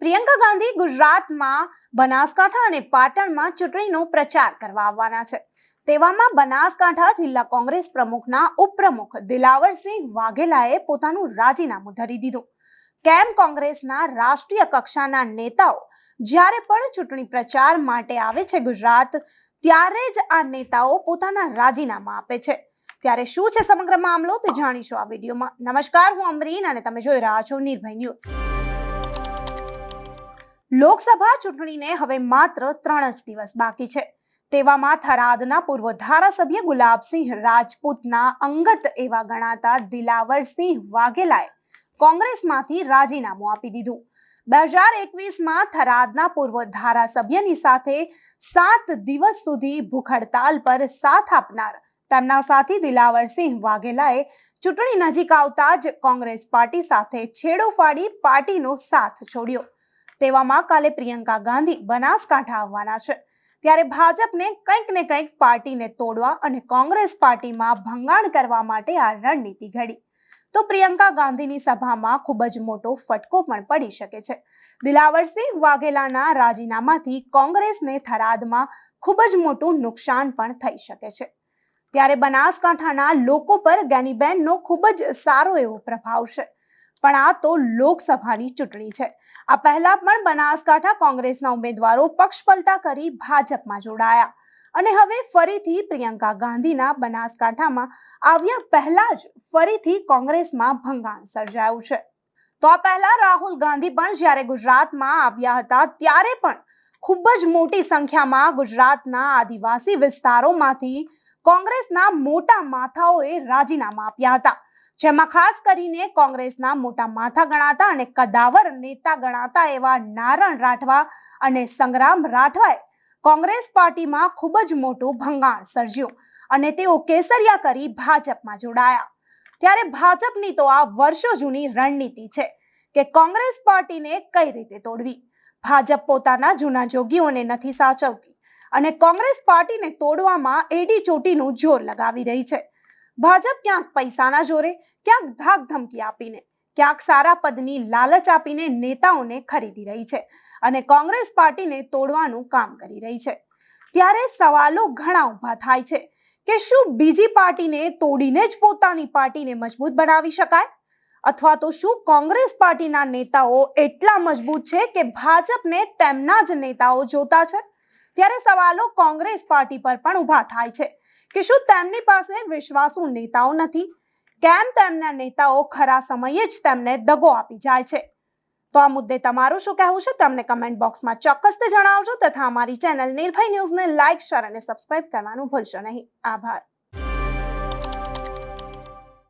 પ્રિયંકા ગાંધી ગુજરાતમાં બનાસકાંઠા અને પાટણમાં ચૂંટણીનો પ્રચાર કરવા આવવાના છે. તેવામાં બનાસકાંઠા જિલ્લા કોંગ્રેસ પ્રમુખના ઉપપ્રમુખ દિલાવરસિંહ વાઘેલાએ પોતાનું રાજીનામું ધરી દીધું. કેમ કોંગ્રેસના રાષ્ટ્રીય કક્ષાના નેતાઓ જ્યારે પણ ચૂંટણી પ્રચાર માટે આવે છે ગુજરાત, ત્યારે જ આ નેતાઓ પોતાના રાજીનામા આપે છે. ત્યારે શું છે સમગ્ર મામલો તે જાણીશું આ વિડીયોમાં. નમસ્કાર, હું અમરીન અને તમે જોઈ રહ્યા છો નિર્ભય ન્યૂઝ. લોકસભા ચૂંટણીને હવે માત્ર ત્રણ જ દિવસ બાકી છે. તેવામાં થરાદના પૂર્વ ધારાસભ્ય ગુલાબસિંહ રાજપૂતના અંગત એવા ગણાતા દિલાવરસિંહ વાઘેલાએ કોંગ્રેસમાંથી રાજીનામું આપી દીધું. બે હજાર એકવીસમાં થરાદના પૂર્વ ધારાસભ્યની સાથે સાત દિવસ સુધી ભૂખ હડતાલ પર સાથ આપનાર તેમના સાથી દિલાવરસિંહ વાઘેલાએ ચૂંટણી નજીક આવતા જ કોંગ્રેસ પાર્ટી સાથે છેડો ફાડી પાર્ટીનો સાથ છોડ્યો. તેવામાં કાલે પ્રિયંકા ગાંધી બનાસકાંઠા આવવાના છે. ત્યારે ભાજપને કંઈક ને કંઈક પાર્ટીને તોડવા અને કોંગ્રેસ પાર્ટીમાં ભંગાણ કરવા માટે આ રણનીતિ ઘડી. તો પ્રિયંકા ગાંધીની સભામાં ખૂબ જ મોટો ફટકો પણ પડી શકે છે. દિલાવરસિંહ વાઘેલાના રાજીનામાથી કોંગ્રેસને થરાદમાં ખૂબ જ મોટું નુકસાન પણ થઈ શકે છે. ત્યારે બનાસકાંઠાના લોકો પર ગેનીબેનનો ખૂબ જ સારો એવો પ્રભાવ છે. પણ આ તો લોકસભાની ચૂંટણી છે. આ પહેલા પણ બનાસકાંઠા કોંગ્રેસના ઉમેદવારો પક્ષ પલટા કરી ભાજપમાં જોડાયા. અને હવે ફરીથી પ્રિયંકા ગાંધીના બનાસકાંઠામાં આવ્યા પહેલા જ ફરીથી કોંગ્રેસમાં ભંગાણ સર્જાયું છે. તો આ પહેલા રાહુલ ગાંધી પણ જ્યારે ગુજરાતમાં આવ્યા હતા ત્યારે પણ ખૂબ જ મોટી સંખ્યામાં ગુજરાતના આદિવાસી વિસ્તારોમાંથી કોંગ્રેસના મોટા માથાઓએ રાજીનામા આપ્યા હતા. જેમાં ખાસ કરીને કોંગ્રેસના મોટા માથા ગણાતા અને કદાવર નેતા ગણાતા એવા નારણ રાઠવા અને સંગ્રામ રાઠવાએ કોંગ્રેસ પાર્ટીમાં ખૂબ જ મોટું ભંગાણ સર્જ્યું અને તેઓ કેસરિયા કરી ભાજપમાં જોડાયા. ત્યારે ભાજપની તો આ વર્ષો જૂની રણનીતિ છે કે કોંગ્રેસ પાર્ટીને કઈ રીતે તોડવી? ભાજપ પોતાના જૂના જોગીઓને નથી સાચવતી અને કોંગ્રેસ પાર્ટીને તોડવામાં એડી ચોટીનું જોર લગાવી રહી છે. ભાજપ ક્યાંક પૈસાના જોરે, ક્યાંક ધાક ધમકી આપીને, ક્યાંક સારા પદની લાલચ આપીને નેતાઓને ખરીદી રહી છે અને કોંગ્રેસ પાર્ટીને તોડવાનું કામ કરી રહી છે. ત્યારે સવાલો ઘણા ઊભા થાય છે કે શું બીજી પાર્ટીને તોડીને જ પોતાની પાર્ટીને મજબૂત બનાવી શકાય? અથવા તો શું કોંગ્રેસ પાર્ટીના નેતાઓ એટલા મજબૂત છે કે ભાજપને તેમના જ નેતાઓ જોતા છે? ત્યારે સવાલો કોંગ્રેસ પાર્ટી પર પણ ઊભા થાય છે. કે શું તેમની પાસે વિશ્વાસુ નેતાઓ નથી? કેમ તેમના નેતાઓ ખરા સમયે જ તેમને દગો આપી જાય છે? તો આ મુદ્દે તમારું શું કહેવું છે? તમને કમેન્ટ બોક્સમાં ચોક્કસ જણાવજો તથા અમારી ચેનલ નિર્ભય ન્યૂઝને લાઇક શેર અને સબસ્ક્રાઇબ કરવાનું ભૂલશો નહીં. આભાર.